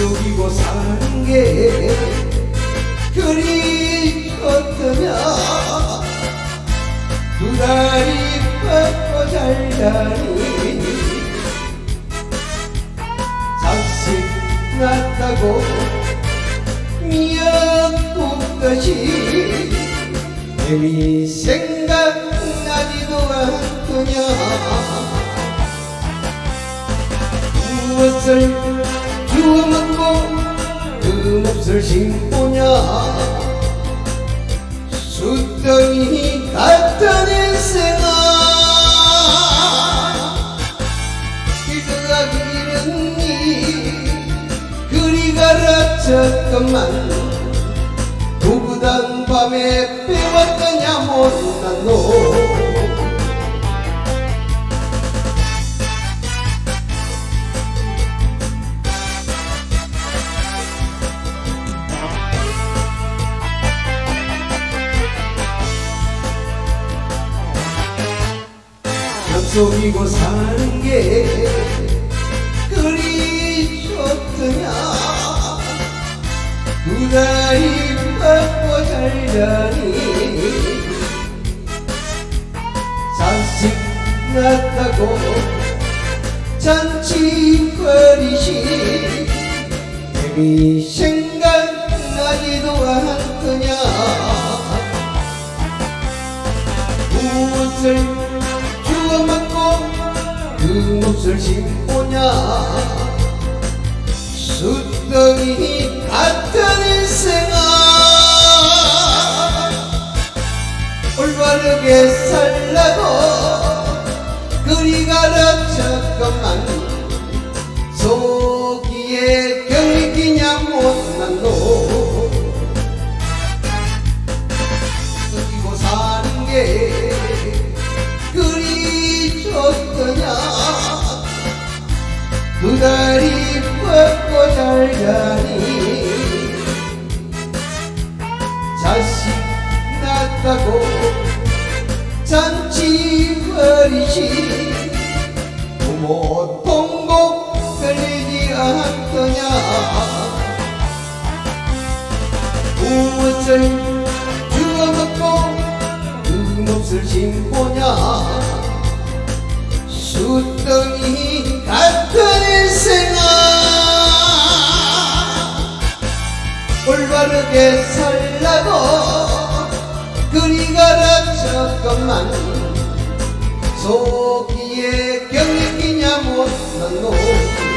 속이고 사는 게 그리 어떠냐? 두 다리 뻗고 살다니 자식 낳았다고 미역국같이 애미 생각나지도 않더냐? 무엇을 주워 먹 몫을 심고냐 수덩이 같은 인생아. 길어가기는 니 그리 가라쳤건만 부부단 밤에 빼왔더냐 못난 놈 속이고 사는 게 그리 좋더냐? 두 다리 뻗고 잘자니? 자식 낳았다고 잔치 버리시 애미 생각나지도 않더냐? 무엇을 먹고 그 몫을 심고냐? 수덩이 같은 인생아 올바르게 살라고 그리 가르쳤건만. 속이에 경리기냐 못난 놈 쓰고 사는 게 두 다리 뻗고 잘자니 자식 낳았다고 잔치 버리시 부모 통곡 들리지 않더냐? 무엇을 주워 먹고 그 몫을 심고냐 수덩이 같은 인생아. 올바르게 살라고 그리 가르쳤건만 속이에 경력이냐 못난 놈